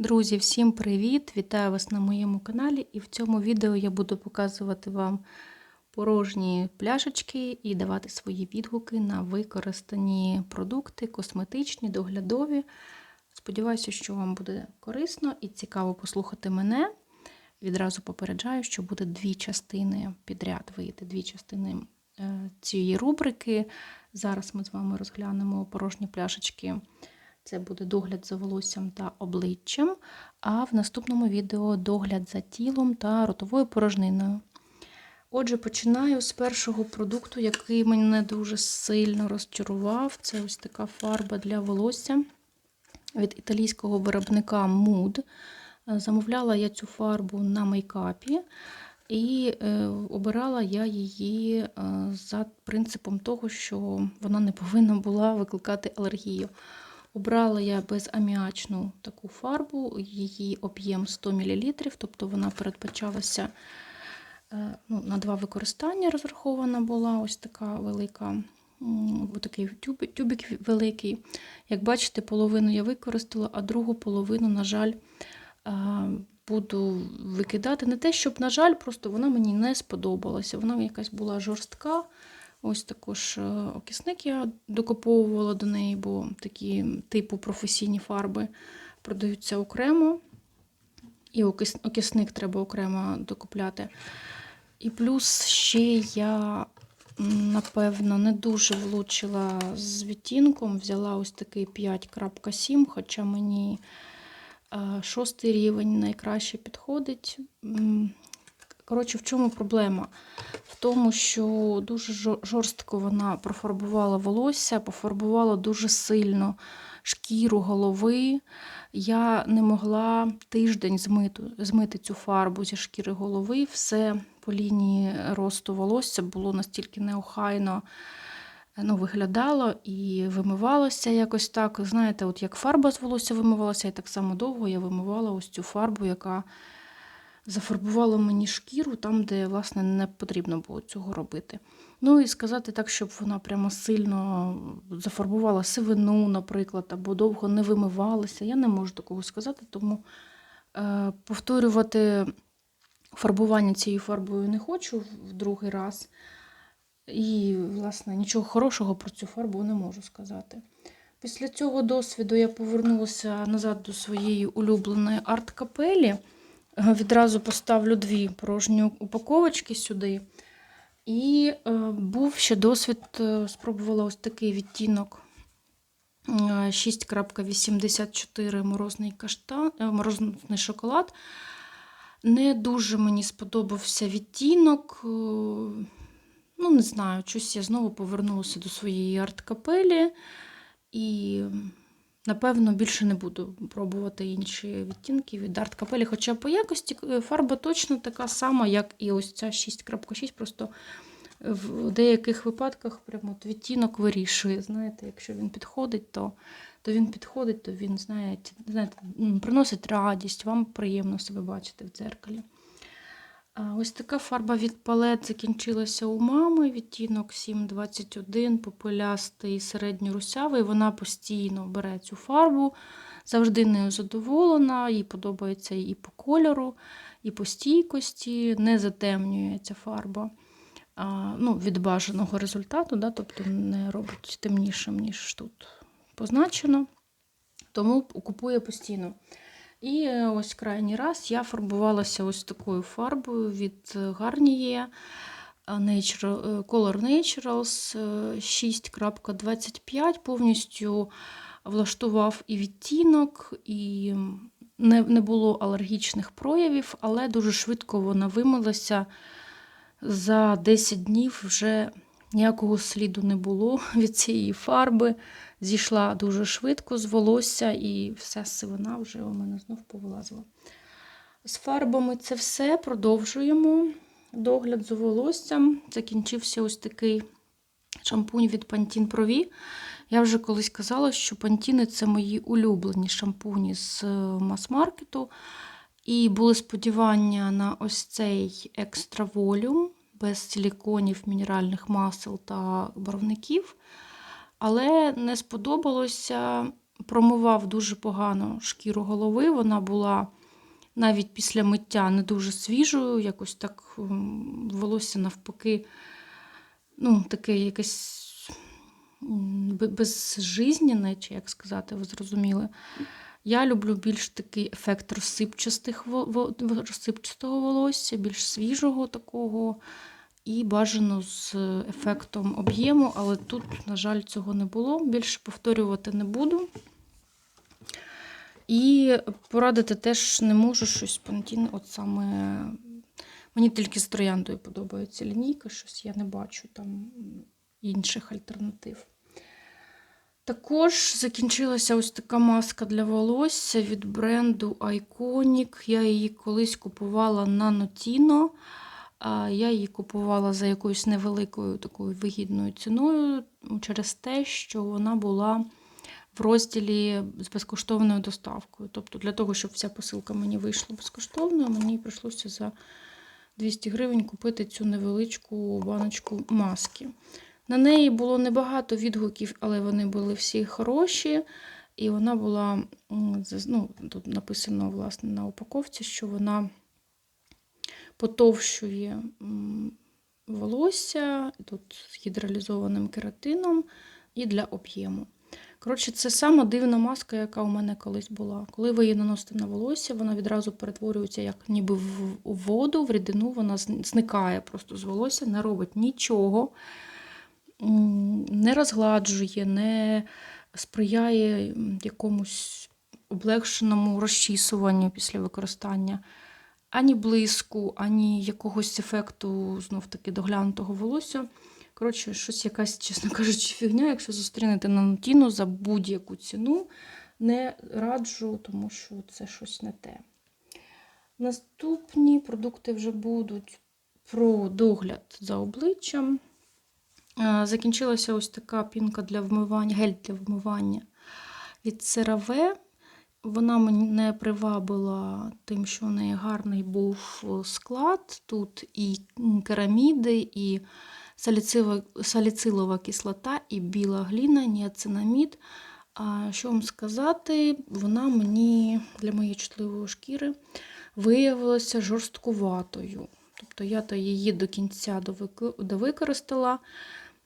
Друзі, всім привіт! Вітаю вас на моєму каналі. І в цьому відео я буду показувати вам порожні пляшечки і давати свої відгуки на використані продукти, косметичні, доглядові. Сподіваюся, що вам буде корисно і цікаво послухати мене. Відразу попереджаю, що буде дві частини підряд вийти, дві частини е, цієї рубрики. Зараз ми з вами розглянемо порожні пляшечки. Це буде догляд за волоссям та обличчям, а в наступному відео догляд за тілом та ротовою порожниною. Отже, починаю з першого продукту, який мене дуже сильно розчарував. Це ось така фарба для волосся від італійського виробника Mood. Замовляла я цю фарбу на мейкапі. І е, обирала я її е, за принципом того, що вона не повинна була викликати алергію. Обрала я безаміачну таку фарбу, її об'єм 100 мл, тобто вона передбачалася е, ну, на два використання розрахована була ось така велика, такий тюбик, великий. Як бачите, половину я використала, а другу половину, на жаль, е, буду викидати. Не те, щоб, на жаль, просто вона мені не сподобалася. Вона якась була жорстка. Ось також е, окисник я докуповувала до неї, бо такі типу професійні фарби продаються окремо. І окисник треба окремо докупляти. І плюс ще я, напевно, не дуже влучила з відтінком. Взяла ось такий 5.7, хоча мені е, шостий рівень найкраще підходить. Коротше, в чому проблема? В тому, що дуже жорстко вона профарбувала волосся, пофарбувала дуже сильно шкіру голови. Я не могла тиждень змити, змити цю фарбу зі шкіри голови. Все по лінії росту волосся було настільки неохайно ну, виглядало і вимивалося якось так. Знаєте, от як фарба з волосся вимивалася, і так само довго я вимивала ось цю фарбу, яка зафарбувала мені шкіру там, де, власне, не потрібно було цього робити. Ну і сказати так, щоб вона прямо сильно зафарбувала сивину, наприклад, або довго не вимивалася. Я не можу такого сказати, тому е, повторювати фарбування цією фарбою не хочу в другий раз. І, власне, нічого хорошого про цю фарбу не можу сказати. Після цього досвіду я повернулася назад до своєї улюбленої арт-капелі. Відразу поставлю дві порожні упаковочки сюди. І е, був ще досвід, е, спробувала ось такий відтінок 6.84 морозний каштан, е, морозний шоколад. Не дуже мені сподобався відтінок. Ну, не знаю, щось я знову повернулася до своєї арт-капелі. І Напевно, більше не буду пробувати інші відтінки від Art Capelli, Хоча по якості е, фарба точно така сама, як і ось ця 6.6. Просто в деяких випадках прямо от відтінок вирішує. Знаєте, Якщо він підходить, то то він підходить, то він знаєте, знаєте, приносить радість, вам приємно себе бачити в дзеркалі. Ось така фарба від палет закінчилася у мами. Відтінок 721, популястий середньорусявий. Вона постійно бере цю фарбу, завжди нею задоволена, їй подобається і по кольору, і по стійкості, не затемнює ця фарба ну, від бажаного результату, да, тобто не робить темнішим, ніж тут позначено. Тому купує постійно. І е, ось крайній раз я фарбувалася ось такою фарбою від Garnier Natural, е, Color Naturals 6.25. Е, Повністю влаштував і відтінок, і не, не було алергічних проявів, але дуже швидко вона вимилася. За 10 днів вже ніякого сліду не було від цієї фарби зійшла дуже швидко з волосся, і вся сивина вже у мене знов повилазила. З фарбами це все. Продовжуємо. Догляд за волоссям. Закінчився ось такий шампунь від Pantene Pro V. Я вже колись казала, що пантіни це мої улюблені шампуні з е, мас-маркету. І були сподівання на ось цей екстра волюм без силіконів, мінеральних масел та барвників. Але не сподобалося промивав дуже погано шкіру голови. Вона була навіть після миття не дуже свіжою, якось так волосся навпаки, ну, таке якесь безжизненне, чи як сказати, ви зрозуміли. Я люблю більш такий ефект розсипчастих, розсипчастого волосся, більш свіжого такого. І бажано з ефектом об'єму, але тут, на жаль, цього не було. Більше повторювати не буду. І порадити теж не можу щось Pantene, От саме мені тільки з трояндою подобається лінійка, щось я не бачу там інших альтернатив. Також закінчилася ось така маска для волосся від бренду Iconic. Я її колись купувала на Notino. Я її купувала за якоюсь невеликою такою вигідною ціною через те, що вона була в розділі з безкоштовною доставкою. Тобто, для того, щоб вся посилка мені вийшла безкоштовною, мені прийшлося за 200 гривень купити цю невеличку баночку маски. На неї було небагато відгуків, але вони були всі хороші. І вона була, ну, тут написано власне на упаковці, що вона потовщує волосся, тут з гідралізованим кератином і для об'єму. Коротше, це сама дивна маска, яка у мене колись була. Коли ви її наносите на волосся, вона відразу перетворюється як ніби в воду, в рідину, вона зникає просто з волосся, не робить нічого, не розгладжує, не сприяє якомусь облегшеному розчісуванню після використання. Ані блиску, ані якогось ефекту знов таки доглянутого волосся. Коротше, щось якась, чесно кажучи, фігня. Якщо зустрінете на Нотіну за будь-яку ціну, не раджу, тому що це щось не те. Наступні продукти вже будуть про догляд за обличчям. Е, Закінчилася ось така пінка для вмивання, гель для вмивання від CeraVe. Вона мене привабила тим, що в неї гарний був склад. Тут і кераміди, і саліцилова, кислота, і біла гліна, ніацинамід. А що вам сказати, вона мені для моєї чутливої шкіри виявилася жорсткуватою. Тобто я то її до кінця довик- довикористала.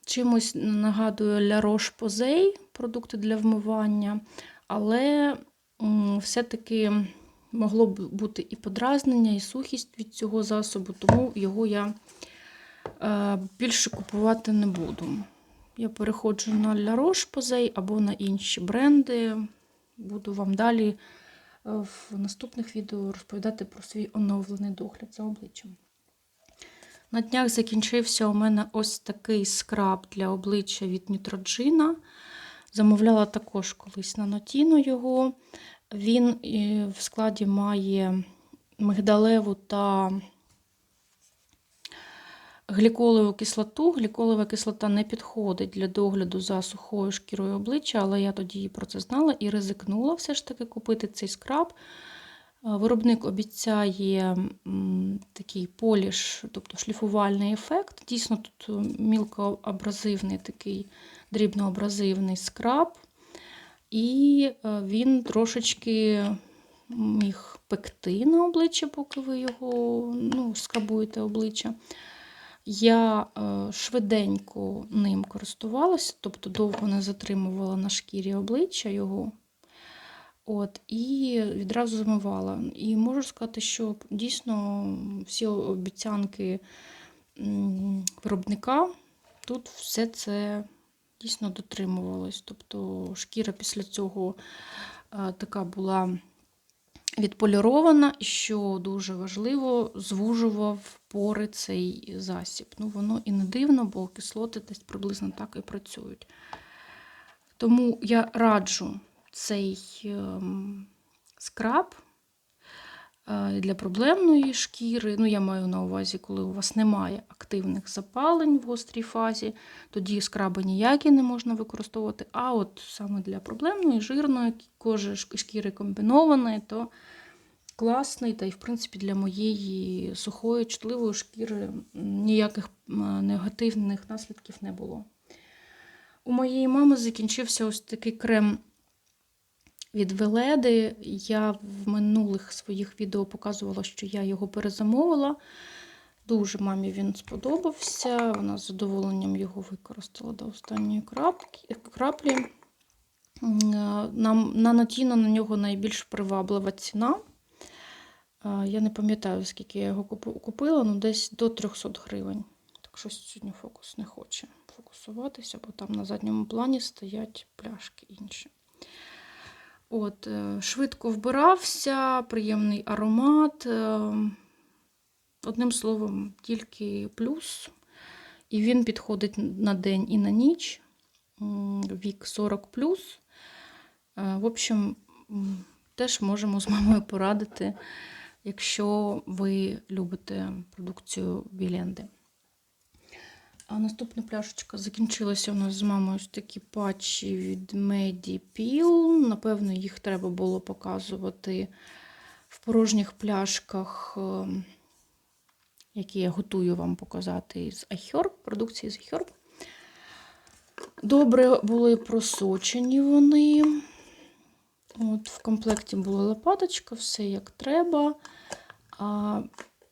Чимось нагадує La Roche-Posay, продукти для вмивання, але все-таки могло б бути і подразнення, і сухість від цього засобу, тому його я е, більше купувати не буду. Я переходжу на La Roche-Posay або на інші бренди. Буду вам далі е, в наступних відео розповідати про свій оновлений догляд за обличчям. На днях закінчився у мене ось такий скраб для обличчя від Neutrogena. Замовляла також колись на Нотіну його. Він е, в складі має мигдалеву та гліколеву кислоту. Гліколева кислота не підходить для догляду за сухою шкірою обличчя, але я тоді про це знала і ризикнула все ж таки купити цей скраб. Виробник обіцяє такий поліш, тобто шліфувальний ефект. Дійсно, тут е, мілкоабразивний такий дрібноабразивний скраб. І е, він трошечки міг пекти на обличчя, поки ви його ну, скрабуєте обличчя. Я е, швиденько ним користувалася, тобто довго не затримувала на шкірі обличчя його. От, і відразу замивала. І можу сказати, що дійсно всі обіцянки виробника тут все це дійсно дотримувалось. Тобто шкіра після цього е, така була відполірована, і що дуже важливо, звужував пори цей засіб. Ну, воно і не дивно, бо кислоти десь приблизно так і працюють. Тому я раджу цей ем, скраб е, для проблемної шкіри. Ну, я маю на увазі, коли у вас немає активних запалень в гострій фазі, тоді скраби ніякі не можна використовувати. А от саме для проблемної, жирної кожи шкіри комбінованої, то класний, та й, в принципі, для моєї сухої, чутливої шкіри ніяких негативних наслідків не було. У моєї мами закінчився ось такий крем від Веледи. Я в минулих своїх відео показувала, що я його перезамовила. Дуже мамі він сподобався. Вона з задоволенням його використала до останньої краплі. Нам на Натіно на нього найбільш приваблива ціна. Е, Я не пам'ятаю, скільки я його купила, ну десь до 300 гривень. Так щось сьогодні фокус не хоче фокусуватися, бо там на задньому плані стоять пляшки інші. От, е, швидко вбирався, приємний аромат. е, Одним словом, тільки плюс. І він підходить на день і на ніч. Вік 40 плюс. Е, В общем, теж можемо з мамою порадити, якщо ви любите продукцію Віленди. А наступна пляшечка закінчилася у нас з мамою ось такі патчі від Medipil. Напевно, їх треба було показувати в порожніх пляшках, е, які я готую вам показати з iHerb, продукції з iHerb. Добре були просочені вони. От, в комплекті була лопаточка, все як треба. А,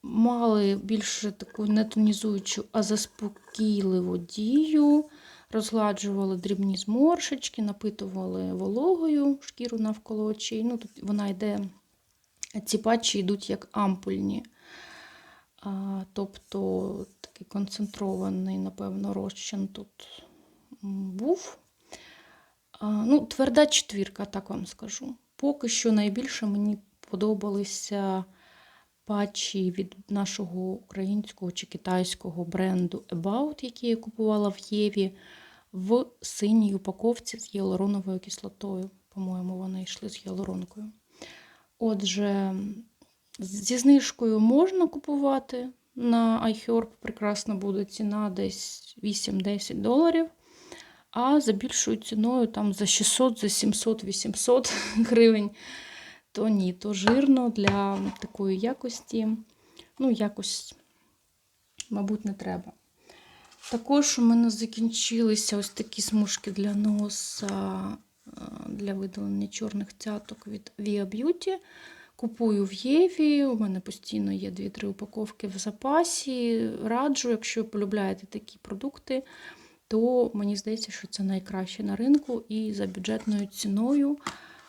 мали більше таку не тонізуючу, а заспокійливу дію. Розгладжували дрібні зморшечки, напитували вологою шкіру навколо очей. Ну, тут вона йде, ці патчі йдуть як ампульні. А, тобто такий концентрований, напевно, розчин тут був. А, ну, тверда четвірка, так вам скажу. Поки що найбільше мені подобалися патчі від нашого українського чи китайського бренду About, який я купувала в Єві в синій упаковці з гіалуроновою кислотою. По-моєму, вони йшли з гіалуронкою. Отже, зі знижкою можна купувати на iHerb. Прекрасна буде ціна десь 8-10 доларів. А за більшою ціною, там за 600, за 700, 800 гривень, то ні, то жирно для такої якості. Ну, якось, мабуть, не треба. Також у мене закінчилися ось такі смужки для носа е, для видалення чорних цяток від Via Beauty. Купую в Єві. У мене постійно є 2-3 упаковки в запасі. Раджу, якщо полюбляєте такі продукти, то мені здається, що це найкраще на ринку і за бюджетною ціною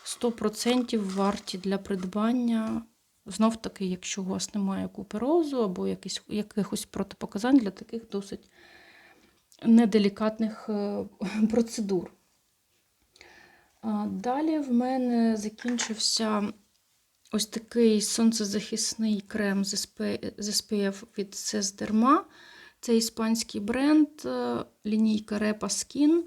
100% варті для придбання. Знов таки, якщо у вас немає куперозу або якісь, якихось протипоказань для таких досить неделікатних е, процедур. Далі в мене закінчився ось такий сонцезахисний крем з SPF від Sesderma. Це іспанський бренд, е, лінійка Repa Skin,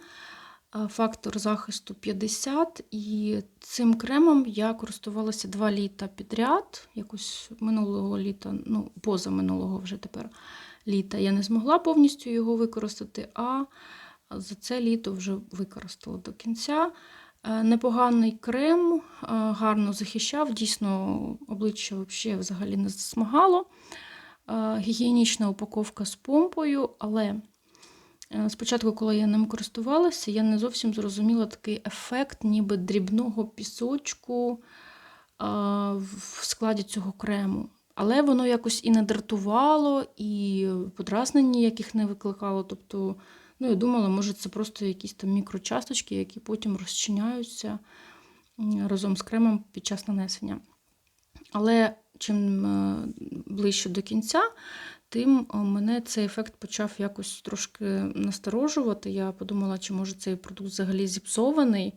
фактор захисту 50. І цим кремом я користувалася 2 літа підряд. Якось минулого літа, ну, поза минулого вже тепер літа, я не змогла повністю його використати, а за це літо вже використала до кінця. Е, Непоганий крем, е, гарно захищав, дійсно обличчя взагалі не засмагало. Е, Гігієнічна упаковка з помпою, але спочатку, коли я ним користувалася, я не зовсім зрозуміла такий ефект, ніби дрібного пісочку е, в складі цього крему. Але воно якось і не дратувало, і подразнень ніяких не викликало. Тобто, ну, я думала, може, це просто якісь там мікрочасточки, які потім розчиняються разом з кремом під час нанесення. Але чим е, ближче до кінця, тим е, мене цей ефект почав якось трошки насторожувати. Я подумала, чи може цей продукт взагалі зіпсований.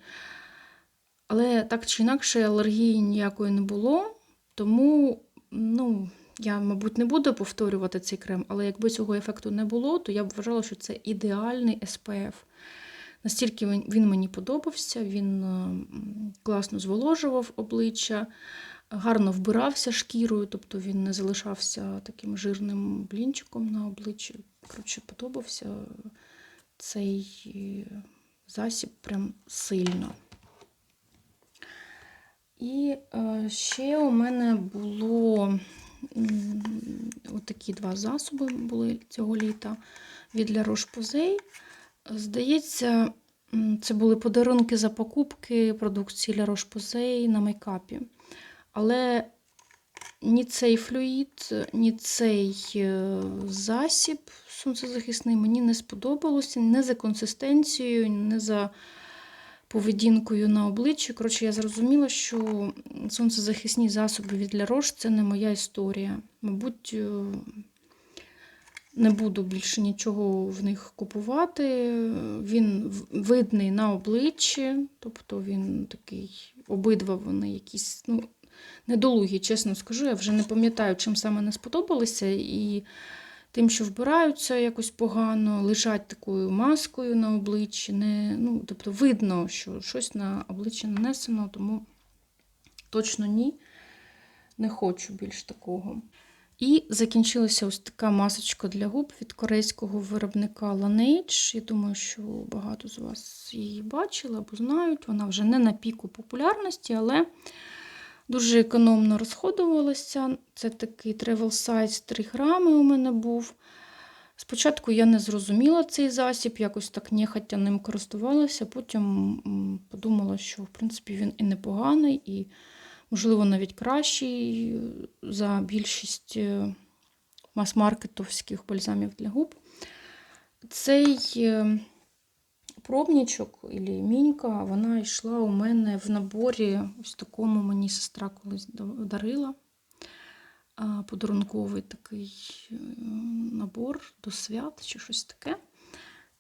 Але так чи інакше алергії ніякої не було, тому ну, я, мабуть, не буду повторювати цей крем, але якби цього ефекту не було, то я б вважала, що це ідеальний SPF. Настільки він, він мені подобався, він е, класно зволожував обличчя, гарно вбирався шкірою, тобто він не залишався таким жирним блінчиком на обличчі. Коротше, подобався цей е, засіб прям сильно. І е, ще у мене було отакі два засоби були цього літа від La Roche-Posay. Здається, Це були подарунки за покупки продукції La Roche-Posay на мейкапі. Але ні цей флюїд, ні цей е, засіб сонцезахисний мені не сподобалося не за консистенцією, не за поведінкою на обличчі. Коротше, я зрозуміла, що сонцезахисні засоби від La Roche – це не моя історія. Мабуть, е, не буду більше нічого в них купувати. Він видний на обличчі, тобто він такий, обидва вони якісь, ну, недолугі, чесно скажу. Я вже не пам'ятаю, чим саме не сподобалися. І тим, що вбираються якось погано, лежать такою маскою на обличчі. Не, ну, тобто видно, що щось на обличчі нанесено, тому точно ні. Не хочу більш такого. І закінчилася ось така масочка для губ від корейського виробника Laneige. Я думаю, що багато з вас її бачили або знають. Вона вже не на піку популярності, але дуже економно розходувалася. Це такий travel size 3 грами у мене був. Спочатку я не зрозуміла цей засіб, якось так нехотя ним користувалася, потім подумала, що в принципі він і непоганий, і, можливо, навіть кращий за більшість е, мас-маркетовських бальзамів для губ. Цей е, пробнічок і мінька, вона йшла у мене в наборі, ось такому мені сестра колись дарила. Подарунковий такий е, набор до свят чи щось таке.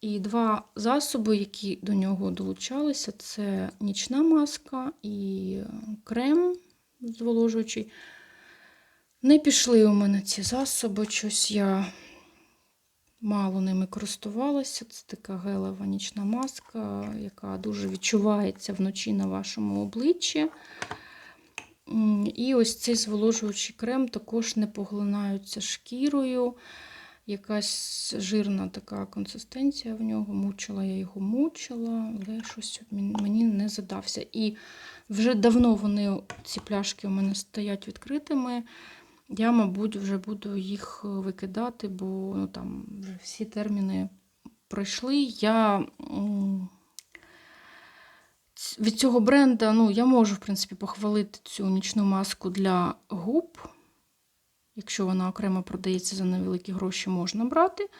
І два засоби, які до нього долучалися, це нічна маска і крем зволожуючий. Не пішли у мене ці засоби, щось я мало ними користувалася. Це така гелева нічна маска, яка дуже відчувається вночі на вашому обличчі. І ось цей зволожуючий крем також не поглинаються шкірою. Якась жирна така консистенція в нього. Мучила я його мучила, але щось мені не задався. І вже давно вони, ці пляшки у мене стоять відкритими. Я, мабуть, вже буду їх е, викидати, бо ну, там вже всі терміни пройшли. Я від цього бренда ну, я можу, в принципі, похвалити цю нічну маску для губ. Якщо вона окремо продається за невеликі гроші, можна брати,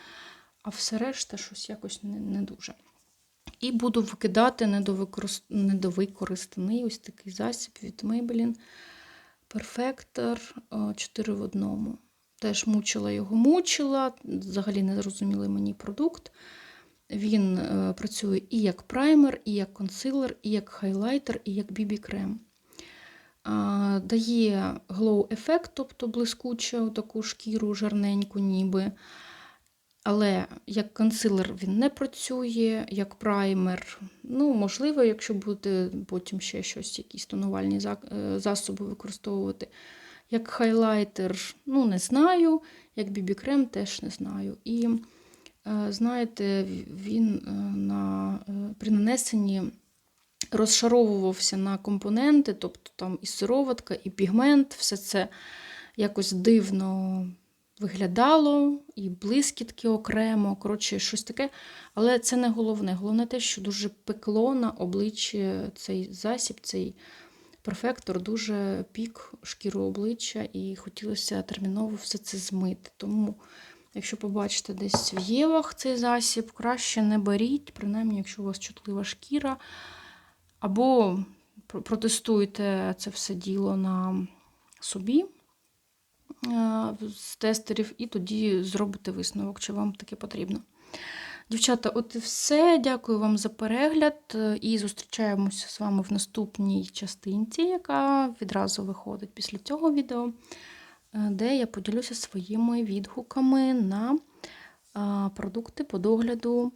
а все решта щось якось не, не дуже. І буду викидати недовикорист- недовикористаний ось такий засіб від Maybelline Perfector 4 в одному. Теж мучила його, мучила, взагалі не зрозумілий мені продукт. Він е, працює і як праймер, і як консилер, і як хайлайтер, і як бібі-крем. Дає glow ефект, тобто блискучу таку шкіру жарненьку ніби. Але як консилер він не працює, як праймер. Ну, можливо, якщо буде потім ще щось, якісь тонувальні е, засоби використовувати. Як хайлайтер, ну, не знаю, як бібі-крем теж не знаю. І е, знаєте, він е, на, при нанесенні розшаровувався на компоненти, тобто там і сироватка, і пігмент, все це якось дивно виглядало, і блискітки окремо, коротше, щось таке. Але це не головне. Головне те, що дуже пекло на обличчі цей засіб, цей перфектор, дуже пік шкіру обличчя, і хотілося терміново все це змити. Тому, якщо побачите десь в Євах цей засіб, краще не беріть, принаймні, якщо у вас чутлива шкіра. Або протестуйте це все діло на собі з тестерів, і тоді зробите висновок, чи вам таке потрібно. Дівчата, от і все. Дякую вам за перегляд. е, І зустрічаємося з вами в наступній частинці, яка відразу виходить після цього відео, е, де я поділюся своїми відгуками на е, продукти по догляду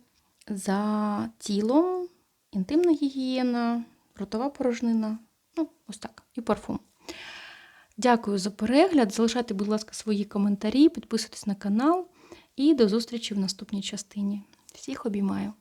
за тілом, інтимна гігієна, ротова порожнина. Ну, ось так, і парфум. Дякую за перегляд. Залишайте, будь ласка, свої коментарі, підписуйтесь на канал і до зустрічі в наступній частині. Всіх обіймаю!